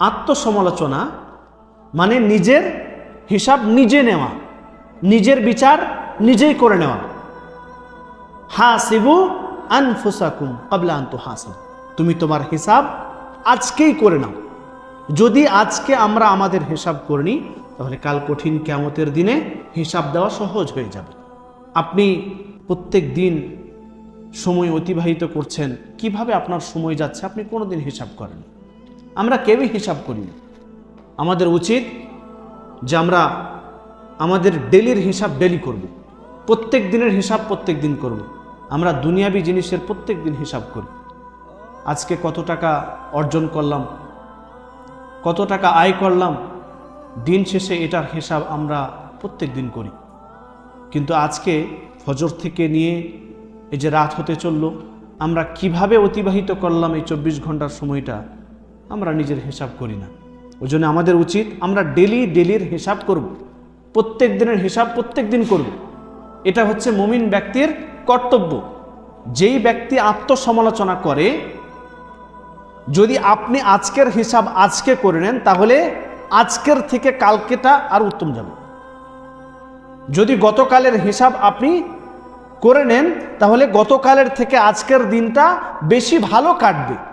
আত্মসমালোচনা মানে নিজের হিসাব নিজে নেওয়া, নিজের বিচার নিজেই করে নেওয়া। হা হাসিবু আনফুসাকুম কাবলা আন্তু হাসিব তুমি তোমার হিসাব আজকেই করে নাও। যদি আজকে আমরা আমাদের হিসাব করে নিই তাহলে কাল কঠিন কেমতের দিনে হিসাব দেওয়া সহজ হয়ে যাবে। আপনি প্রত্যেক দিন সময় অতিবাহিত করছেন, কীভাবে আপনার সময় যাচ্ছে আপনি কোনোদিন হিসাব করেন আমরা কেউই হিসাব করি না। আমাদের উচিত যে আমরা আমাদের ডেলির হিসাব ডেলি করব। প্রত্যেক দিনের হিসাব প্রত্যেক দিন করব। আমরা দুনিয়াবি জিনিসের প্রত্যেক দিন হিসাব করি। আজকে কত টাকা অর্জন করলাম, কত টাকা আয় করলাম, দিন শেষে এটার হিসাব আমরা প্রত্যেক দিন করি। কিন্তু আজকে ফজর থেকে নিয়ে এই যে রাত হতে চলল, আমরা কীভাবে অতিবাহিত করলাম এই চব্বিশ ঘণ্টার সময়টা আমরা নিজের হিসাব করি না। ওই জন্য আমাদের উচিত আমরা ডেলি ডেলির হিসাব করব। প্রত্যেক দিনের হিসাব প্রত্যেক দিন করব। এটা হচ্ছে মুমিন ব্যক্তির কর্তব্য। যেই ব্যক্তি আত্মসমালোচনা করে, যদি আপনি আজকের হিসাব আজকে করে নেন, তাহলে আজকের থেকে কালকেটা আর উত্তম যাবে। যদি গতকালের হিসাব আপনি করে নেন, তাহলে গতকালের থেকে আজকের দিনটা বেশি ভালো কাটবে।